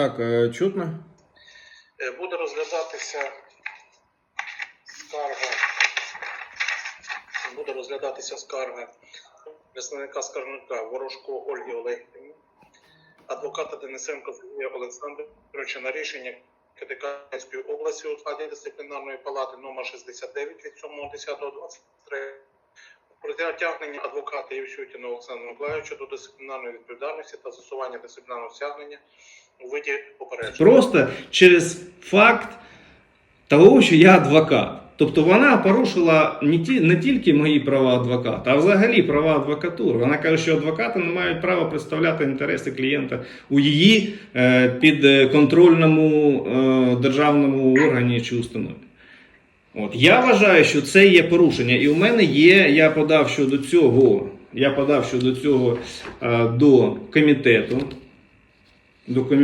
Так, е, чутно? Е, Буде розглядатися скарга. Буде розглядатися скарга представника скаржника Ворожко Ольги Олегівни, адвоката Денисенко Сергія Олександровича на рішення Китайської області у складі дисциплінарної палати номер 69 від 7.10.23 про притягнення адвоката Євчутіна Олександра Миколаївича до дисциплінарної відповідальності та застосування дисциплінарного стягнення у виді попередження. Просто через факт того, що я адвокат. Тобто вона порушила не, ті, не тільки мої права адвоката, а взагалі права адвокатури. Вона каже, що адвокати не мають права представляти інтереси клієнта у її е, підконтрольному е, державному органі чи установі. От я вважаю, що це є порушення, і у мене є. Я подав щодо цього. Я подав щодо цього е, до комітету. До комітету.